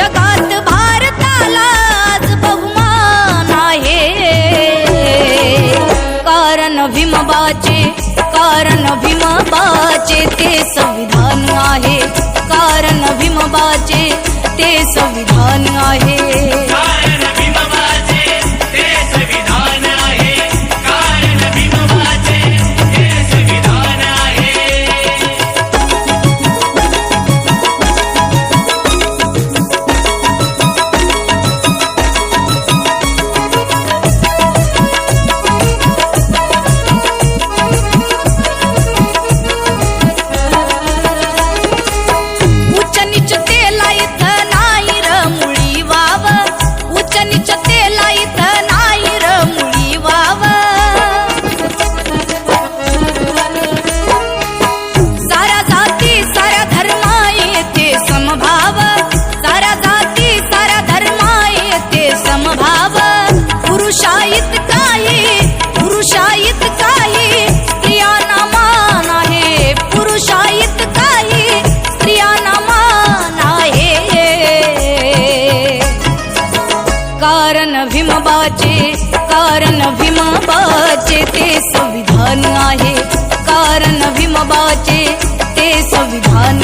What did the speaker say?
जगात भारताला बहुमान आहे. कारण भीमबाचे कारण भीमबाचे ते संविधान आहे. कारण भीमबाचे ते संविधान आहे. कारण भीमबाचे कारण भीमबाचे ते संविधान आहे. कारण भीमबाचे ते संविधान